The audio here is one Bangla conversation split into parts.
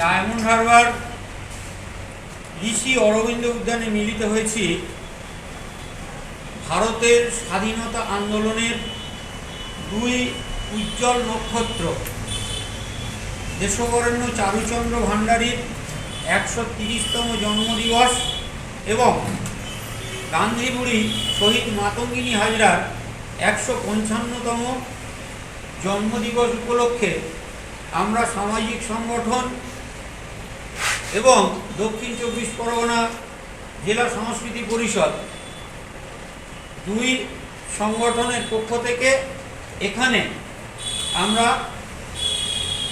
ডায়মন্ড হারবার ঋষি অরবিন্দ উদ্যানে মিলিত হয়েছি। ভারতের স্বাধীনতা আন্দোলনের দুই উজ্জ্বল নক্ষত্র। দেশবরেণ্য চারুচন্দ্র ভাণ্ডারীর একশো তিরিশতম জন্মদিবস এবং গান্ধীবুড়ি শহীদ মাতঙ্গিনী হাজরার একশো পঞ্চান্নতম জন্মদিবস উপলক্ষে আমরা সামাজিক সংগঠন এবং দক্ষিণ চব্বিশ পরগনা জেলা সংস্কৃতি পরিষদ দুই সংগঠনের পক্ষ থেকে এখানে আমরা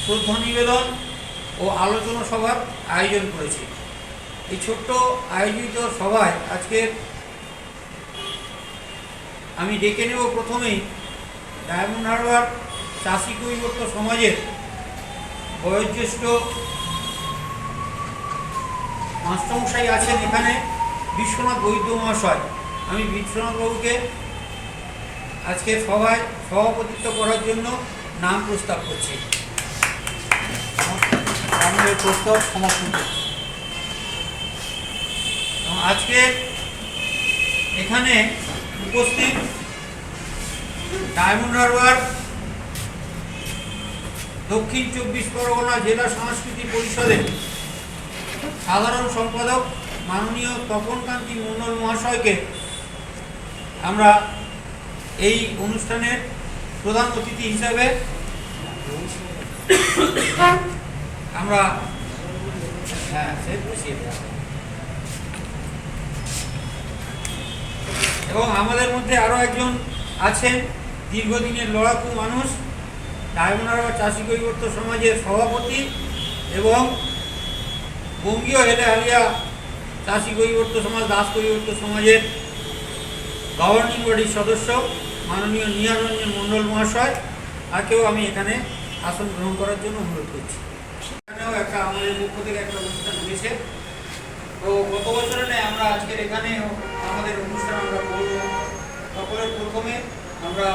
শ্রদ্ধা নিবেদন ও আলোচনা সভার আয়োজন করেছি। এই ছোট্ট আয়োজিত সভায় আজকের আমি ডেকে নেব প্রথমেই ডায়মন্ড হারবার চাষি কৈবর্ত সমাজের বয়োজ্যেষ্ঠ মাস্টারমশাই আছেন এখানে, বিশ্বনাথ বৈদ্য মহাশয়। আমি বিশ্বনাথ বাবুকে আজকে সভায় সভাপতিত্ব করার জন্য নাম প্রস্তাব করছি। প্রস্তাব সমর্থন আজকে এখানে উপস্থিত ডায়মন্ড হারবার, দক্ষিণ চব্বিশ পরগনা জেলা সংস্কৃতি পরিষদের সাধারণ সম্পাদক মাননীয় তপনকান্তি মণ্ডল মহাশয়কে আমরা এই অনুষ্ঠানের প্রধান অতিথি হিসাবে আমরা হ্যাঁ এবং আমাদের মধ্যে আরও একজন আছেন, দীর্ঘদিনের লড়াকু মানুষ ডায়মন্ডার চাষি কৈবর্ত সমাজের সভাপতি এবং বঙ্গীয় হেলে আলিয়া চাষি কৈবর্ত সমাজ, দাস কৈবর্ত সমাজের গভর্নিং বডির সদস্য, মাননীয় নিহার রঞ্জন মণ্ডল মহাশয় তাকেও আমি এখানে আসন গ্রহণ করার জন্য অনুরোধ করছি। এখানেও একটা আমাদের পক্ষ থেকে একটা অনুষ্ঠান হয়েছে। তো গত বছরে আমরা আজকের এখানে আমাদের অনুষ্ঠান আমরা করব। সকলের প্রথমে আমরা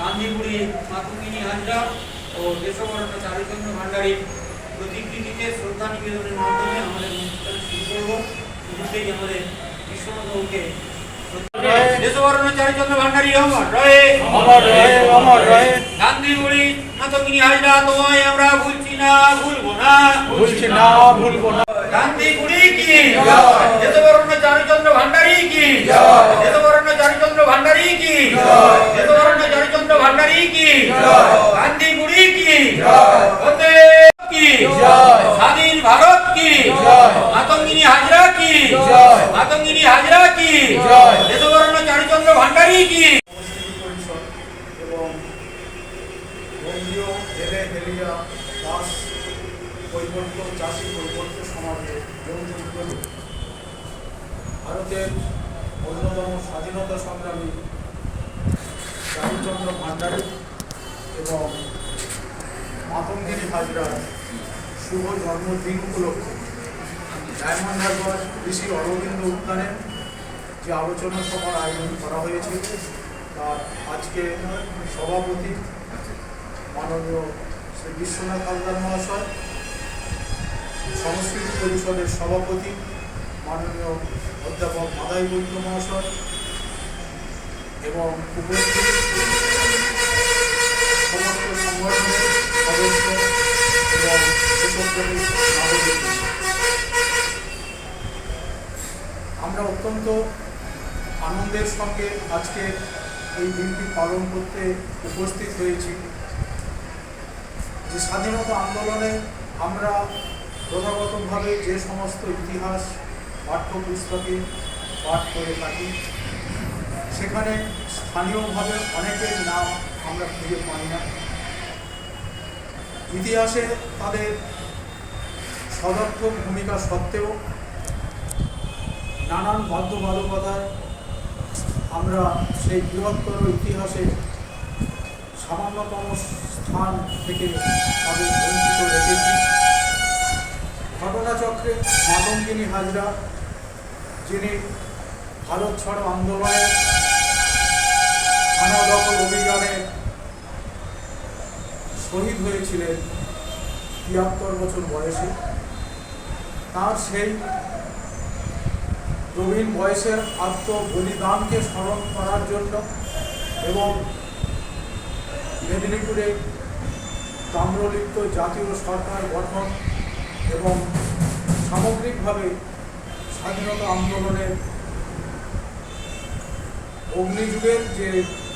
গান্ধীপুরি মাতঙ্গিনী হাজরা ও দেশবরণ্য চারুচন্দ্র ভাণ্ডারীর প্রতিকৃতিতে শ্রদ্ধা নিবেদনের মাধ্যমে আমাদের অনুষ্ঠান শুরু করব। শুরুতেই আমাদের অমর রয়ে অমর অমর রহে গান্ধী বুড়ি মাতঙ্গিনী হাজরা তোমায় আমরা ভুলছি না ভুলবো না। ভুলছি না ভুলবো না। গান্ধী বুড়ি কি চারুচন্দ্র ভান্ডারী কি? চারুচন্দ্র ভান্ডারী চারুচন্দ্র ভান্ডারী গান্ধী কি জয়। বন্দে কি জয়। স্বাধীন ভারত কি জয়। মাতঙ্গিনী হাজরা কি জয়। মাতঙ্গিনী হাজরা কি জয়। দেশবরণ্য চারুচন্দ্র ভান্ডারী কি সংস্কৃতি পরিষদ এবং বঙ্গীয় হেলে হেলিয়া দাস কৈবর্ত চাষি কৈবর্ত সমাজের যৌথ উদ্যোগে ভারতের অন্যতম স্বাধীনতা সংগ্রামী চারুচন্দ্র ভাণ্ডারী এবং মাতঙ্গিনী হাজরার শুভ জন্মদিন উপলক্ষে। ডায়মন্ড হারবার ঋষি অরবিন্দ উদ্যানে যে আলোচনা সভার আয়োজন করা হয়েছে, তার আজকে সভাপতি মাননীয় শ্রী বিশ্বনাথ হালদার মহাশয়, সংস্কৃতি পরিষদের সভাপতি মাননীয় অধ্যাপক মাদাই বৈদ্য মহাশয় এবং উপস্থিত সমস্ত সংগঠনের সদস্য আমরা অত্যন্ত আনন্দের সঙ্গে আজকে এই দিনটি পালন করতে উপস্থিত হয়েছি। যে স্বাধীনতা আন্দোলনে আমরা প্রথাগতভাবে যে সমস্ত ইতিহাস, পাঠ্যপুস্তকে পাঠ করে থাকি, সেখানে স্থানীয়ভাবে অনেকের নাম আমরা খুঁজে পাই না। ইতিহাসে তাদের সদর্থক ভূমিকা সত্ত্বেও নানান বাধ্যবাধকতায় আমরা সেই বৃহত্তর ইতিহাসে সামান্যতম স্থান থেকে তাদের বঞ্চিত রেখেছি। ঘটনাচক্রে মাতঙ্গিনী হাজরা, যিনি ভারত ছাড়ো আন্দোলনে থানা দখল অভিযানে শহীদ হয়েছিলেন তিয়াত্তর বছর বয়সে। তার সেই প্রবীণ বয়সের আত্মবলিদানকে স্মরণ করার জন্য এবং মেদিনীপুরে তাম্রলিপ্ত জাতীয় সরকার গঠন এবং সামগ্রিকভাবে স্বাধীনতা আন্দোলনের অগ্নিযুগের যে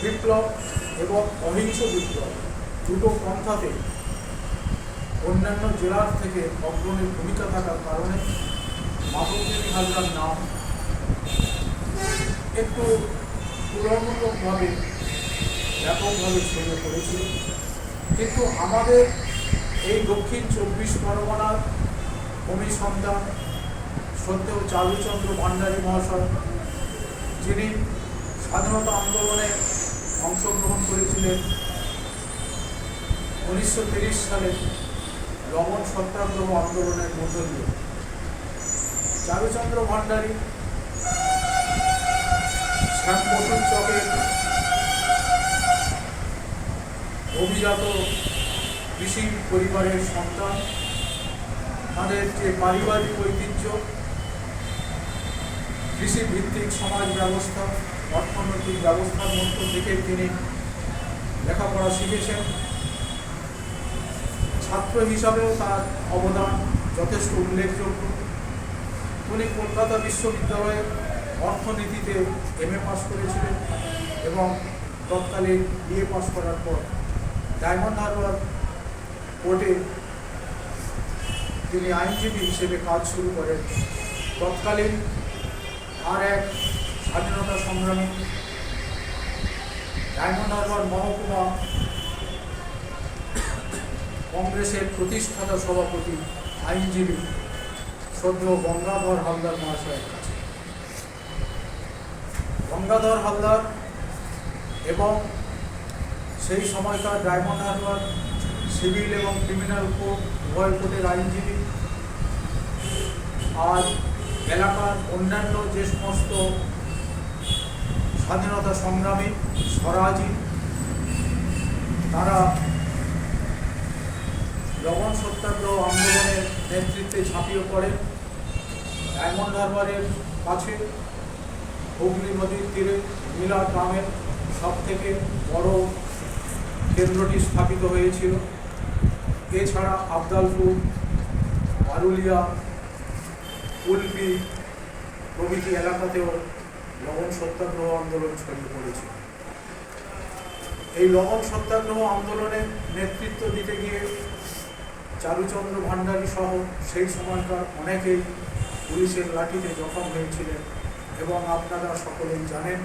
বিপ্লব এবং অহিংস বিপ্লব দুটো পন্থাতে অন্যান্য জেলার থেকে অগ্রণী ভূমিকা থাকার কারণে মাধবদেবী হালদার নাম একটু তুলনামূলকভাবে ব্যাপকভাবে ছড়িয়ে পড়েছিল কিন্তু আমাদের এই দক্ষিণ চব্বিশ পরগনার ভূমি সন্তান সত্ত্বেও চারুচন্দ্র ভান্ডারী মহাশয়, যিনি স্বাধীনতা আন্দোলনে অংশগ্রহণ করেছিলেন উনিশশো সালে লবণ সত্যাগ্রহ আন্দোলনের মধ্য দিয়ে চারুচন্দ্র ভান্ডারী শ্যাম বসুর চকের অভিজাত কৃষি পরিবারের সন্তান, তাদের যে পারিবারিক ঐতিহ্য কৃষি ভিত্তিক সমাজ ব্যবস্থা, অর্থনৈতিক ব্যবস্থার মধ্য থেকে তিনি লেখাপড়া শিখেছেন। ছাত্র হিসাবেও তার অবদান যথেষ্ট উল্লেখযোগ্য। উনি কলকাতা বিশ্ববিদ্যালয়ে অর্থনীতিতে এম এ পাস করেছিলেন এবং তৎকালীন বিএ পাস করার পর ডায়মন্ড হারবার কোর্টে তিনি আইনজীবী হিসেবে কাজ শুরু করেন। তৎকালীন আর এক স্বাধীনতা সংগ্রামী ডায়মন্ড হারবার মহকুমা কংগ্রেসের প্রতিষ্ঠাতা সভাপতি আইনজীবী সদ্য গঙ্গাধর হালদার মহাশয়ের কাছে। গঙ্গাধর হালদার এবং সেই সময়কার ডায়মন্ড হারবার সিভিল এবং ক্রিমিনাল কোর্ট উভয় কোর্টের আইনজীবী, আর এলাকার অন্যান্য যে সমস্ত স্বাধীনতা সংগ্রামী স্বরাজী, তারা লবণ সত্যাগ্রহ আন্দোলনের নেতৃত্বে ঝাঁপিয়ে পড়েন। ডায়মন্ড হারবারের কাছে হুগলি নদীর তীরে নীলা গ্রামের সব থেকে বড় কেন্দ্রটি স্থাপিত হয়েছিল। এছাড়া আবদালপুর, আরুলিয়া কুলপি প্রভৃতি এলাকাতেও লবণ সত্যাগ্রহ আন্দোলন ছড়িয়ে পড়েছিল এই লবণ সত্যাগ্রহ আন্দোলনের নেতৃত্ব দিতে গিয়ে চারুচন্দ্র ভান্ডারী সহ সেই সময়কার অনেকেই পুলিশের লাঠিতে জখম হয়েছিলেন এবং আপনারা সকলেই জানেন,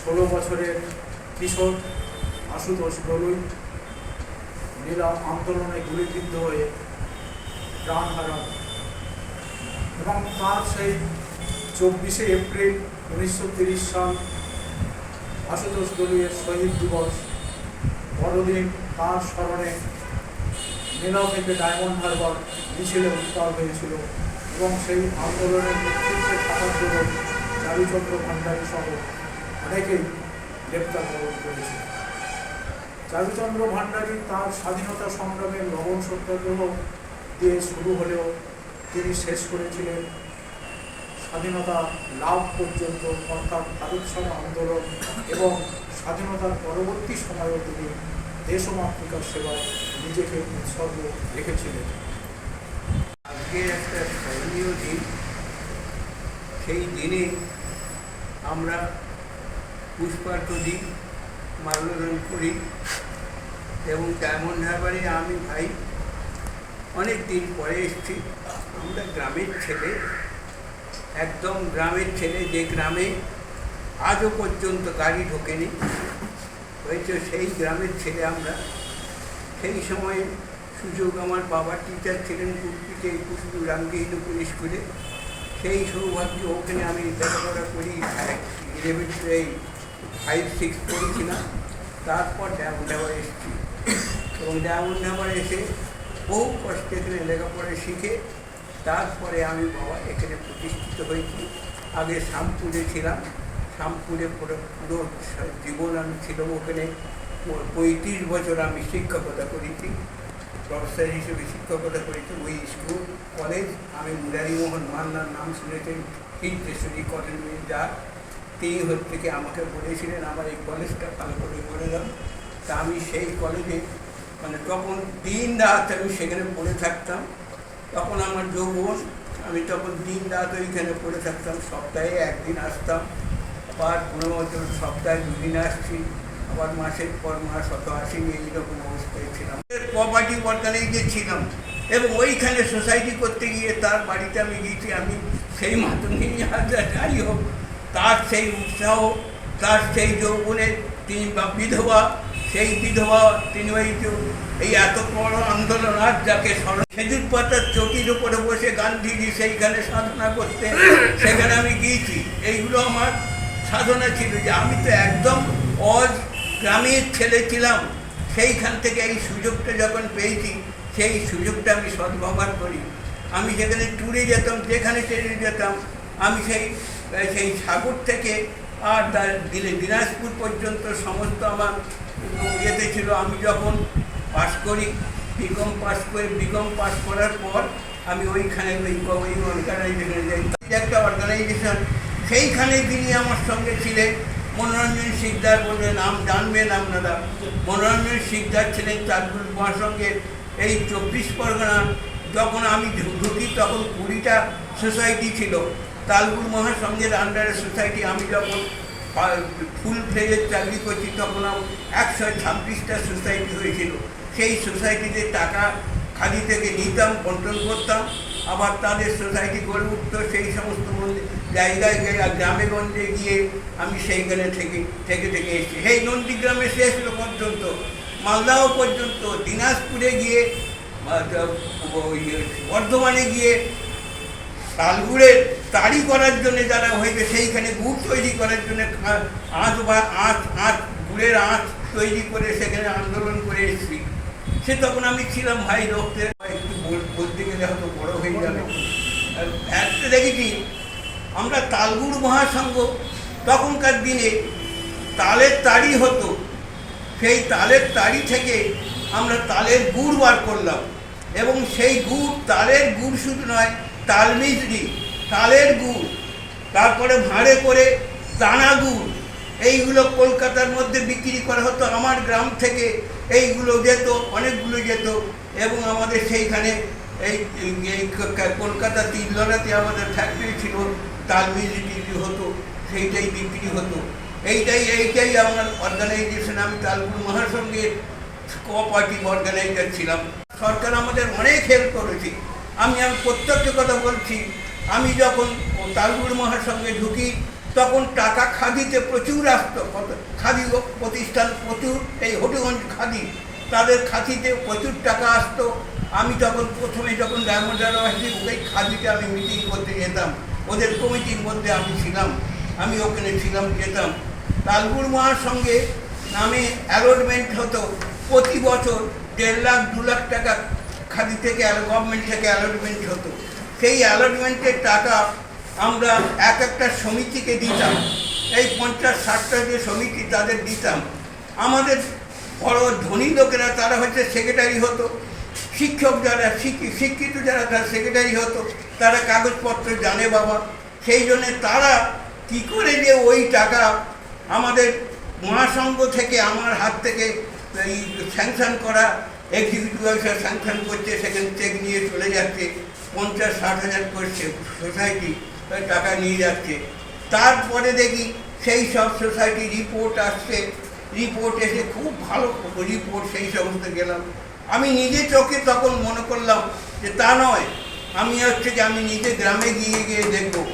ষোলো বছরের কিশোর আশুতোষ দলুই নীলা আন্দোলনে গুলিবিদ্ধ হয়ে প্রাণ হারান এবং তার সেই চব্বিশে এপ্রিল উনিশশো সাল আশুতোষ দলুইয়ের শহীদ দিবস, বড়দিন তার স্মরণে মেলা থেকে ডায়মন্ড হারবার মিছিলে উত্তাল হয়েছিল এবং সেই আন্দোলনের নেতৃত্বে থাকার জন্য চারুচন্দ্র ভান্ডারী সহ অনেকেই গ্রেপ্তার বরণ করেছিল চারুচন্দ্র ভান্ডারী তার স্বাধীনতা সংগ্রামের লবণ সত্যাগ্রহ দিয়ে শুরু হলেও তিনি শেষ করেছিলেন। স্বাধীনতা লাভ পর্যন্ত অর্থাৎ ভারত ছাড়ো আন্দোলন এবং স্বাধীনতার পরবর্তী সময়েও তিনি দেশ ও মাতৃকার সেবায় নিজেকে উৎসর্গ রেখেছিলেন। আজকে একটা স্মরণীয় দিন। সেই দিনে আমরা পুষ্পার্ঘ দিই মাল্যদান করি এবং ডায়মন্ড হারবারে আমি ভাই অনেক দিন পরে এসেছি। আমরা গ্রামের ছেলে, একদম গ্রামের ছেলে, যে গ্রামে আজও পর্যন্ত গাড়ি ঢোকেনি, হয়েছে সেই গ্রামের ছেলে আমরা সেই সময় সুযোগ আমার বাবা টিচার ছিলেন কুর্পিতে কুসুম রামকৃষ্ণপুর স্কুলে সেই সৌভাগ্য ওখানে আমি লেখাপড়া করি ইলেভেন ফাইভ সিক্স পড়েছিলাম। তারপর ডায়মন্ড হাবার এসেছি। এবং ডায়মন্ড হাবার এসে বহু কষ্টে এখানে লেখাপড়া শিখে তারপরে আমি বাবা এখানে প্রতিষ্ঠিত হয়েছি। আগে শামপুরে ছিলাম। শামপুরে পুরো পুরো জীবন আমি ছিলাম ওখানে। পঁয়ত্রিশ বছর আমি শিক্ষকতা করেছি। প্রফেসর হিসেবে শিক্ষকতা করেছি ওই স্কুল, কলেজ। আমি মুরারিমোহন মান্নার নাম শুনেছেন হিন্দেশ্বরী কলেজ যা। তিনি হচ্ছে কি আমাকে বলেছিলেন, আমার এই কলেজটা ভালো করে করে দাও তা আমি সেই কলেজে মানে তখন দিন রাত আমি সেখানে পড়ে থাকতাম, তখন আমার যৌবন, আমি তখন দিন রাত ওইখানে পড়ে থাকতাম, সপ্তাহে একদিন আসতাম। আবার কোনো বছর সপ্তাহে দুদিন আসছি। আবার মাসের পর মাস অত আসিনি এইরকম অবস্থায় ছিলাম। প্রপার্টি অর্গানাইজে ছিলাম এবং ওইখানে সোসাইটি করতে গিয়ে তার বাড়িতে আমি গিয়েছি, আমি সেই মাধ্যমেই যাই হোক, তার সেই উৎসাহ, তার সেই যৌবনের তিনি বা বিধবা, সেই বিধবা তিনি ওই যে এই এত বড় আন্দোলন আর যাকে খেজুর পাতার চটির উপরে বসে গান্ধীজি সেইখানে সাধনা করতে, সেখানে আমি গিয়েছি। এইগুলো আমার সাধনা ছিল যে আমি তো একদম অজ গ্রামের ছেলে ছিলাম, সেইখান থেকে এই সুযোগটা যখন পেয়েছি, সেই সুযোগটা আমি সদ্ব্যবহার করি। আমি যেখানে ট্যুরে যেতাম, যেখানে ট্রেনে যেতাম, আমি সেই সেই সাগর থেকে আর দিলে দিনাজপুর পর্যন্ত সমস্ত আমার ইয়েতে ছিল। আমি যখন পাস করি বিকম পাস করে বিকম পাস করার পর আমি ওইখানে ওই ওই অর্গানাইজেশনে যাই। একটা অর্গানাইজেশন, সেইখানে তিনি আমার সঙ্গে ছিলেন মনোরঞ্জন শিকদার বলে নাম জানবেন আপনারা। মনোরঞ্জন শিকদার ছিলেন তাজপুর মহাসঙ্গের এই চব্বিশ পরগনা। যখন আমি ঢুকি তখন কুড়িটা সোসাইটি ছিল। তালপুর মহাসংঘের আন্ডারে সোসাইটি, আমি যখন ফুল ফ্লেজের চাকরি করছি তখন একশো ছাব্বিশটা সোসাইটি হয়েছিল। সেই সোসাইটিতে টাকা খালি থেকে নিতাম কন্ট্রোল করতাম। আবার তাদের সোসাইটি গড়ে উঠতো সেই সমস্ত জায়গায় গিয়ে গ্রামে গঞ্জে গিয়ে আমি সেইখানে থেকে থেকে থেকে এসেছি। সেই নন্দীগ্রামে শেষ হলো পর্যন্ত। মালদাও পর্যন্ত। দিনাজপুরে গিয়ে ওই, বর্ধমানে গিয়ে তালগুড়ের তাড়ি করার জন্য যারা হয়েছে, সেইখানে গুড় তৈরি করার জন্য আঁচ বা, আঁচ আঁচ, গুড়ের আঁচ তৈরি করে সেখানে আন্দোলন করে এসেছি। সে তখন আমি ছিলাম ভাই রক্তের একটু বল- বলতে গেলে হয়তো বড় হয়ে যাবে আর একটা দেখেছি আমরা তালগুড় মহাসংঘ, তখনকার দিনে তালের তাড়ি হতো। সেই তালের তাড়ি থেকে আমরা তালের গুড় বার করলাম এবং সেই গুড় তালের গুড় শুধু নয়, তাল মিছরি তালের গুড়, তারপরে ভাঁড়ে করে দানা গুড়, এইগুলো কলকাতার মধ্যে বিক্রি করা হতো, আমার গ্রাম থেকে এইগুলো যেত, অনেকগুলো যেত এবং আমাদের সেইখানে এই এই কলকাতা তিনলনাতে আমাদের ফ্যাক্টরি ছিল তাল মিছরি হতো, সেইটাই বিক্রি হতো। এইটাই এইটাই আমার অর্গানাইজেশন আমি তালপুর মহাসংঘের কোঅপারেটিভ অর্গানাইজার ছিলাম। সরকার আমাদের অনেক হেল্প করেছে। আমি আমি প্রত্যক্ষ কথা বলছি, আমি যখন তালপুর মহাসংঘে ঢুকি, তখন টাকা খাদিতে প্রচুর আসতো খাদি প্রতিষ্ঠান প্রচুর, এই হটুগঞ্জ খাদি। তাদের খাদিতে প্রচুর টাকা আসতো। আমি তখন প্রথমে যখন ডায়মন্ড আসছি ওই খাদিতে আমি মিটিং করতে যেতাম, ওদের কমিটির মধ্যে আমি ছিলাম। আমি ওখানে ছিলাম, যেতাম। তালপুর মহাসংঘে নামে অ্যালটমেন্ট হতো প্রতি বছর দেড় লাখ, দু লাখ টাকা খাদি থেকে গভর্নমেন্ট থেকে অ্যালটমেন্ট হতো। সেই অ্যালটমেন্টের টাকা আমরা এক একটা সমিতিকে দিতাম। এই পঞ্চাশ, ষাটটা যে সমিতি তাদের দিতাম। আমাদের বড় ধনী লোকেরা তারা হচ্ছে সেক্রেটারি হতো। শিক্ষক যারা, শিক্ষি- শিক্ষিত যারা, তারা সেক্রেটারি হতো। তারা কাগজপত্র জানে বাবা। সেই জন্যে তারা কি করে যে ওই টাকা আমাদের মহাসংঘ থেকে আমার হাত থেকে এই স্যাংশন করা এক্সিকিউটিভ অফিসার স্যাংশন করছে, সেখানে চেক নিয়ে চলে যাচ্ছে, পঞ্চাশ, ষাট হাজার করছে সোসাইটি টাকা নিয়ে যাচ্ছে। তারপরে দেখি সেই সব সোসাইটি রিপোর্ট আসছে। রিপোর্ট এসে খুব ভালো রিপোর্ট সেই সমস্ত গেলাম। আমি নিজে চোখে তখন মনে করলাম যে তা নয়। আমি হচ্ছে যে আমি নিজে গ্রামে গিয়ে গিয়ে দেখব।